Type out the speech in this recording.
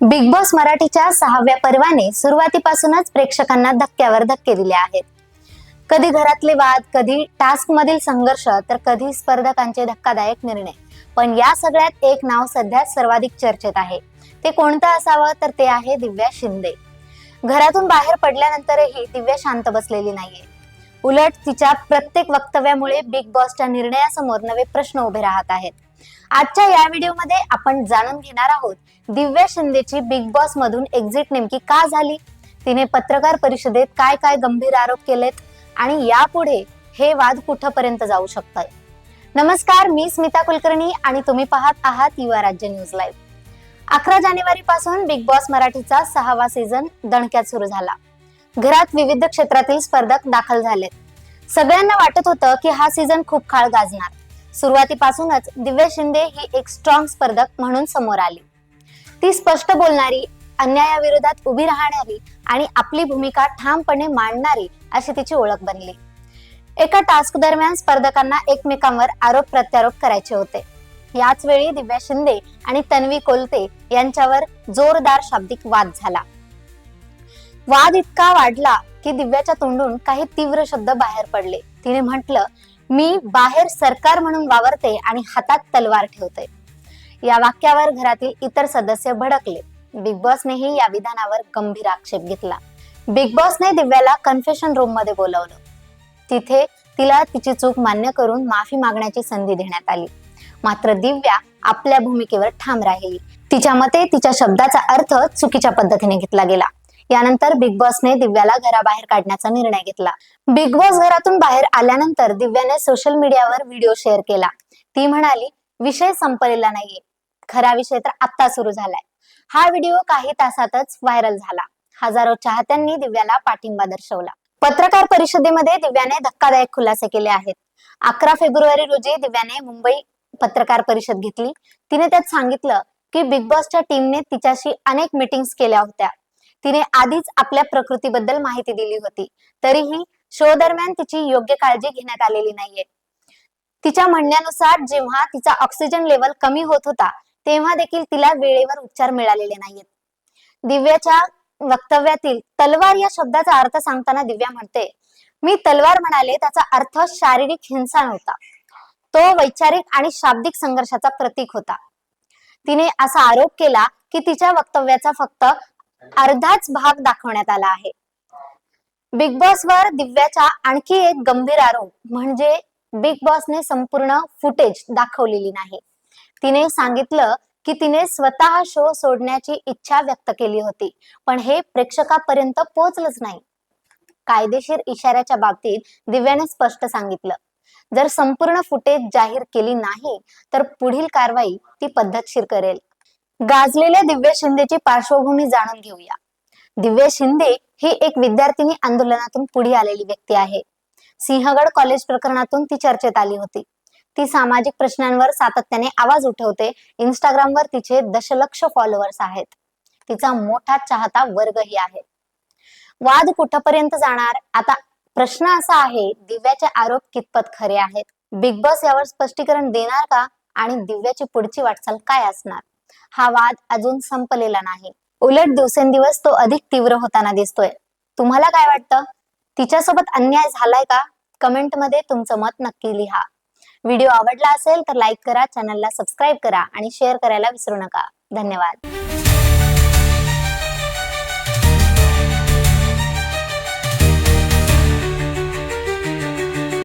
Big boss मराठीच्या सहाव्या पर्वाने सुरुवातीपासूनच प्रेक्षकांना धक्क्यावर धक्के दिले आहेत. कधी घरातले वाद कधी टास्क मधील संघर्ष तर कधी स्पर्धकांचे धक्कादायक निर्णय. पण या सगळ्यात एक नाव सध्या सर्वाधिक चर्चेत आहे. ते कोणतं असावं? तर ते आहे दिव्या शिंदे. घरातून बाहेर पडल्यानंतरही दिव्या शांत बसलेली नाहीये. उलट तिच्या प्रत्येक वक्तव्यामुळे बिग बॉसच्या निर्णयासमोर नवे प्रश्न उभे राहत आहेत. आजच्या या व्हिडिओमध्ये आपण जाणून घेणार आहोत दिव्या शिंदेची बिग बॉस मधून एक्झिट नेमकी का झाली? तिने पत्रकार परिषदेत काय काय गंभीर आरोप केलेत? आणि यापुढे हे वाद कुठपर्यंत जाऊ शकतात नमस्कार मी स्मिता कुलकर्णी आणि तुम्ही पाहत आहात युवा राज्य न्यूज लाईव्ह. अकरा जानेवारी पासून बिग बॉस मराठीचा सहावा सीझन दणक्यात सुरू झाला. घरात विविध क्षेत्रातील स्पर्धक दाखल झालेत. सगळ्यांना वाटत होतं की हा सीझन खूप काळ गाजणार. सुरुवातीपासूनच दिव्या शिंदे ही एक स्ट्रॉंग स्पर्धक म्हणून समोर आली. ती स्पष्ट बोलणारी अन्यायाविरोधात उभी राहणारी आणि आपली भूमिका ठामपणे मांडणारी अशी तिची ओळख बनली. एका टास्क दरम्यान स्पर्धकांना एकमेकांवर आरोप प्रत्यारोप करायचे होते. याच वेळी दिव्या शिंदे आणि तन्वी कोलते यांच्यावर जोरदार शाब्दिक वाद झाला. वाद इतका वाढला की दिव्याच्या तोंडून काही तीव्र शब्द बाहेर पडले. तिने म्हटलं मी बाहेर सरकार म्हणून वावरते आणि हातात तलवार ठेवते. या वाक्यावर घरातील इतर सदस्य भडकले. बिग बॉसनेही या विधानावर गंभीर आक्षेप घेतला. बिग बॉसने दिव्याला कन्फेशन रूममध्ये बोलवलं. तिथे तिला तिची चूक मान्य करून माफी मागण्याची संधी देण्यात आली. मात्र दिव्या आपल्या भूमिकेवर ठाम राहिली. तिच्या मते तिच्या शब्दाचा अर्थ चुकीच्या पद्धतीने घेतला गेला. यानंतर बिग बॉसने दिव्याला घराबाहेर काढण्याचा निर्णय घेतला. बिग बॉस घरातून बाहेर आल्यानंतर दिव्याने सोशल मीडियावर व्हिडिओ शेअर केला. ती म्हणाली विषय संपलेला नाहीये. खरा विषय तर आता सुरू झालाय. हा व्हिडिओ काही तासातच व्हायरल झाला. हजारो चाहत्यांनी दिव्याला पाठिंबा दर्शवला. पत्रकार परिषदेमध्ये दिव्याने धक्कादायक खुलासे केले आहेत. अकरा फेब्रुवारी रोजी दिव्याने मुंबई पत्रकार परिषद घेतली. तिने त्यात सांगितलं की बिग बॉसच्या टीमने तिच्याशी अनेक मीटिंग्स केल्या होत्या. तिने आधीच आपल्या प्रकृतीबद्दल माहिती दिली होती. तरीही शो दरम्यान तिची योग्य काळजी घेण्यात आलेली नाहीये. तिच्या म्हणण्यानुसार जेव्हा तिचा ऑक्सिजन लेवल कमी होत होता तेव्हा देखील तिला वेळेवर उपचार मिळालेले नाहीयेत. दिव्याच्या वक्तव्यातील तलवार या शब्दाचा अर्थ सांगताना दिव्या म्हणते मी तलवार म्हणाले त्याचा अर्थ शारीरिक हिंसा नव्हता. तो वैचारिक आणि शाब्दिक संघर्षाचा प्रतीक होता. तिने असा आरोप केला की तिच्या वक्तव्याचा फक्त अर्धाच भाग दाखवण्यात आला आहे. बिग बॉस वर दिव्याचा आणखी एक गंभीर आरोप म्हणजे बिग बॉसने संपूर्ण फुटेज दाखवलेली नाही. तिने सांगितलं की तिने स्वतः शो सोडण्याची इच्छा व्यक्त केली होती पण हे प्रेक्षकापर्यंत पोहोचलंच नाही. कायदेशीर इशाऱ्याच्या बाबतीत दिव्याने स्पष्ट सांगितलं जर संपूर्ण फुटेज जाहीर केली नाही तर पुढील कारवाई ती पद्धतशीर करेल. गाजलेल्या दिव्या शिंदेची पार्श्वभूमी जाणून घेऊया. दिव्या शिंदे ही एक विद्यार्थिनी आंदोलनातून पुढे आलेली व्यक्ती आहे. सिंहगड कॉलेज प्रकरणातून ती चर्चेत आली होती. ती सामाजिक प्रश्नांवर सातत्याने आवाज उठवते इंस्टाग्रामवर तिचे दशलक्ष फॉलोअर्स आहेत. तिचा मोठा चाहता वर्गही आहे. वाद कुठपर्यंत जाणार? आता प्रश्न असा आहे दिव्याचे आरोप कितपत खरे आहेत? बिग बॉस यावर स्पष्टीकरण देणार का? आणि दिव्याची पुढची वाटचाल काय असणार? हा वाद अजून संपलेला नाही. उलट दिवसेंदिवस तो अधिक तीव्र होताना दिसतोय. तुम्हाला काय वाटतं? तिच्यासोबत अन्याय झालाय का? कमेंटमध्ये तुमचं मत नक्की लिहा. व्हिडिओ आवडला असेल तर लाईक करा चॅनलला सबस्क्राईब करा आणि शेअर करायला विसरू नका. धन्यवाद.